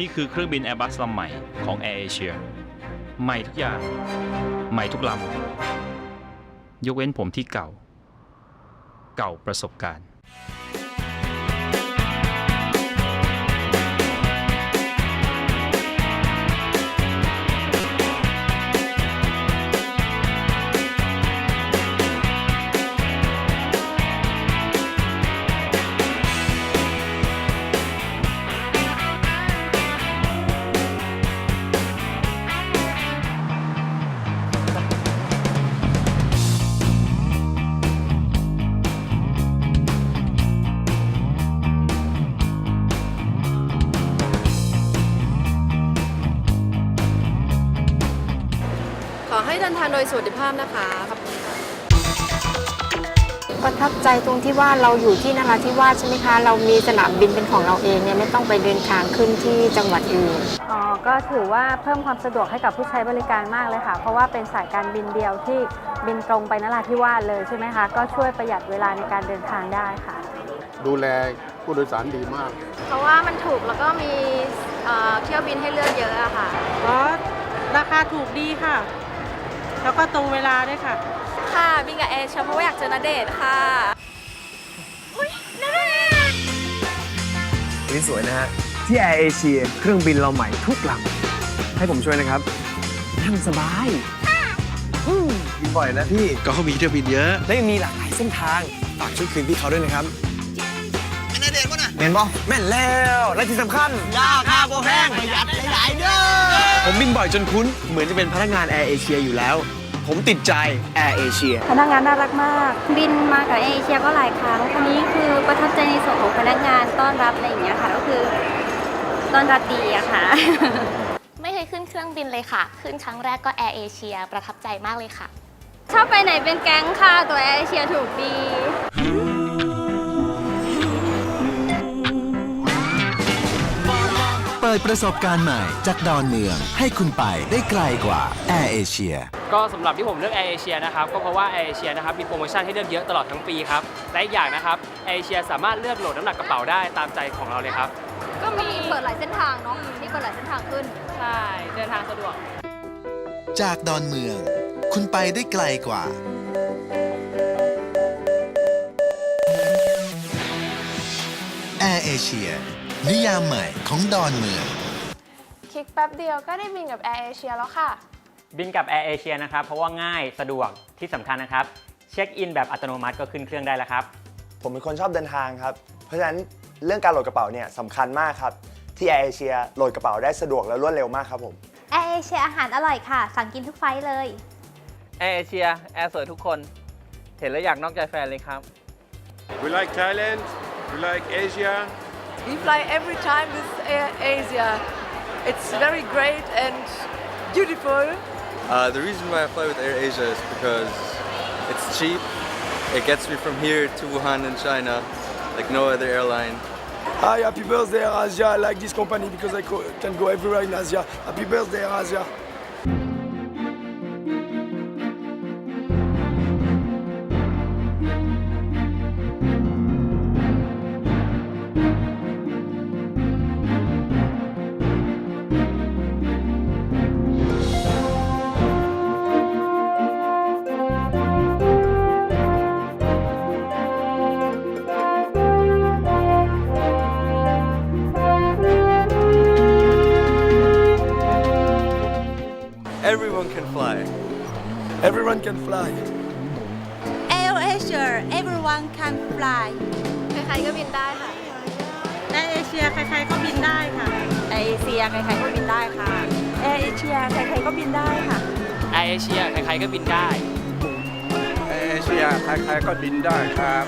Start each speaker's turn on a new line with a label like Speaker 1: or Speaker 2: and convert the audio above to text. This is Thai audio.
Speaker 1: นี่คือเครื่องบิน Airbus ลำใหม่ของ Air Asia ใหม่ทุกอย่าง ใหม่ทุกลำ ยกเว้นผมที่เก่า เก่าประสบการณ์
Speaker 2: เดินทางโดยสวัสดิภาพนะคะขอบคุณค่ะ
Speaker 3: ประทับใจตรงที่ว่าเราอยู่ที่นราธิวาสใช่ไหมคะ เรามีสนามบินเป็นของเราเองเนี่ยไม่ต้องไปเดินทางขึ้นที่จังหวัดอื่น
Speaker 4: อ๋อก็ถือว่าเพิ่มความสะดวกให้กับผู้ใช้บริการมากเลยค่ะ เพราะว่าเป็นสายการบินเดียวที่บินตรงไปนราธิวาสเลยใช่ไหมคะ ก็ช่วยประหยัดเวลาในการเดินทางได้ค่ะ
Speaker 5: ดูแลผู้โดยสารดีมาก
Speaker 2: เพราะว่ามันถูกแล้วก็มีเอ่อเที่ยวบินให้เลือกเยอะอะค่ะ
Speaker 6: อ๋อราคาถูกดีค่ะ แล้วก็ตรงเวลาด้วยค่ะ
Speaker 2: ค่ะบินกับแอร์เฉเพราะว่าอยากเจอนาเดชน์ค่ะ
Speaker 7: นี่สวยนะฮะ ที่แอร์เอเชียเครื่องบินเราใหม่ทุกลำให้ผมช่วยนะครับนั่งสบายอืมบินบ่อยนะพี่
Speaker 8: ก็เขามีเที่ยวบินเยอะ
Speaker 7: และยังมีหลากหลายเส้นทางฝากช่วยคืนพี่เขาด้วยนะครับ แม่นป่ะแม่นแล้ว และที่สำคัญยาค่าโบแพงประหยัดหลายเด้อผมบินบ่อยจนคุ้น เหมือนจะเป็นพนักงานแอร์เอเชียอยู่แล้ว ผมติดใจแอร์เอเชีย
Speaker 4: พนักงานน่ารักมาก
Speaker 9: บินมากับเอเชียก็หลายครั้งอันนี้คือประทับใจในส่วนของพนักงานต้อนรับอะไรอย่างเงี้ยค่ะ ก็คือต้อนรับดีอะค่ะ
Speaker 10: ไม่เคยขึ้นเครื่องบินเลยค่ะ ขึ้นครั้งแรกก็แอร์เอเชียประทับใจมากเลยค่ะ
Speaker 9: ชอบไปไหนเป็นแก๊งค่ะ ตัวเอเชียถูกดี
Speaker 8: ปิดประสบการณ์ใหม่จากดอนเมือง ให้คุณไปได้ไกลกว่าแอร์เอเชีย
Speaker 11: ก็สำหรับที่ผมเลือกแอร์เอเชียนะครับก็เพราะว่าแอร์เอเชียนะครับมีโปรโมชั่นให้เลือกเยอะตลอดทั้งปีครับและอีกอย่างนะครับแอร์เอเชียสามารถเลือกโหลดน้ำหนักกระเป๋าได้ตามใจของเราเลยครับ
Speaker 9: ก็มีเปิดหลายเส้นทางเนาะมีเปิดหลายเส้นทางขึ้น
Speaker 2: ใช่ เดินทางสะดวก
Speaker 8: จากดอนเมือง คุณไปได้ไกลกว่าแอร์เอเชีย นิยามใหม่ของดอนเมือง
Speaker 2: คลิกแป๊บเดียวก็ได้บินกับแอร์เอเชียแล้วค่ะ
Speaker 11: บินกับแอร์เอเชียนะครับ เพราะว่าง่ายสะดวกที่สำคัญนะครับ เช็คอินแบบอัตโนมัติก็ขึ้นเครื่องได้แล้วครับ
Speaker 7: ผมเป็นคนชอบเดินทางครับ เพราะฉะนั้นเรื่องการโหลดกระเป๋าเนี่ยสำคัญมากครับ ที่แอร์เอเชียโหลดกระเป๋าได้สะดวกและรวดเร็วมากครับผม
Speaker 9: แอร์เอเชียอาหารอร่อยค่ะ สั่งกินทุกไฟล์เลย
Speaker 11: แอร์เอเชียแอร์สวยทุกคน เห็นแล้วอยากนอกใจแฟนเลยครับ
Speaker 5: We like Thailand we like Asia
Speaker 6: We fly every time with Air Asia. It's very great and beautiful.
Speaker 12: Uh, the reason why I fly with Air Asia is because it's cheap. It gets me from here to Wuhan in China, like no other airline.
Speaker 5: Hi happy birthday Air Asia. I like this company because I co- can go everywhere in Asia. Happy birthday Air Asia
Speaker 12: Everyone can fly
Speaker 6: Air Asia everyone can fly
Speaker 2: ใครๆก็บินได้ค่ะ
Speaker 6: แอร์เอเชียใครๆก็บินได้ค่ะ แอร์เอเชียใครๆก็บินได้ค่ะ แอร์เอเชียใครๆก็บินได้ค่ะ
Speaker 11: แอร์เอเชียใครๆก็บินได้
Speaker 5: แอร์เอเชียใครๆก็บินได้ครับ